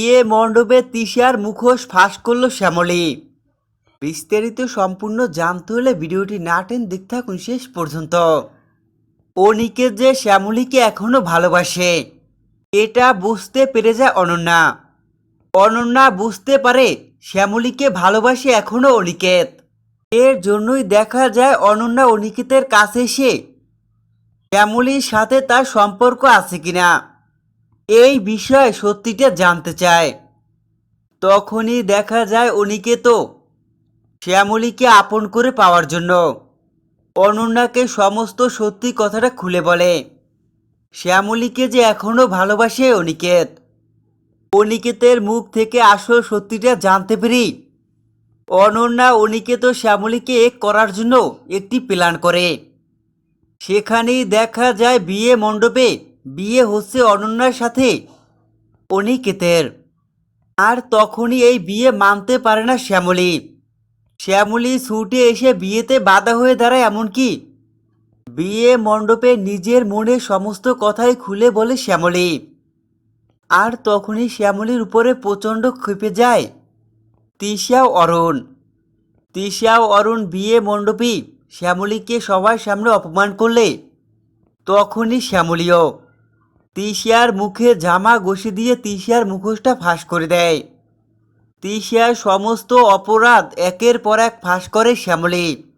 বিয়ে মণ্ডপে তিশার মুখোশ ফাঁস করল শ্যামলী। বিস্তারিত সম্পূর্ণ জানতে হলে ভিডিওটি না টেন দেখতে থাকুন শেষ পর্যন্ত। অনিকেত যে শ্যামলীকে এখনও ভালোবাসে। এটা বুঝতে পেরে যায় অনন্যা। অনন্যা বুঝতে পারে শ্যামলীকে ভালোবাসে এখনও অনিকেত এর জন্যই দেখা যায় অনন্যা অনিকেতের কাছে এসে শ্যামলীর সাথে তার সম্পর্ক আছে কিনা। এই বিষয়ে সত্যিটা জানতে চায়। তখনই দেখা যায় অনিকেত শ্যামলীকে আপন করে পাওয়ার জন্য। অনন্যাকে সমস্ত সত্যি কথাটা খুলে বলে। শ্যামলীকে যে এখনও ভালোবাসে অনিকেত অনিকেতের মুখ থেকে আসল সত্যিটা জানতে পেরে। অনন্যা অনিকেত শ্যামলীকে এক করার জন্য একটি প্ল্যান করে। সেখানেই দেখা যায় বিয়ে মণ্ডপে বিয়ে হচ্ছে অনন্যার সাথে অনিকেতের। আর তখনই এই বিয়ে মানতে পারে না শ্যামলী। শ্যামলী ছুটে এসে বিয়েতে বাধা হয়ে দাঁড়ায় এমনকি বিয়ে মণ্ডপে নিজের মনে সমস্ত কথাই খুলে বলে শ্যামলী। আর তখনই শ্যামলীর উপরে প্রচণ্ড ক্ষেপে যায় তিশা ও অরুণ। তিশা ও অরুণ বিয়ে মণ্ডপী শ্যামলীকে সবার সামনে অপমান করলে তখনই শ্যামলীও তিশার মুখে জামা ঘষে দিয়ে তিসিয়ার মুখোশটা ফাঁস করে দেয়। তিসিয়ার সমস্ত অপরাধ একের পর এক ফাঁস করে শ্যামলী।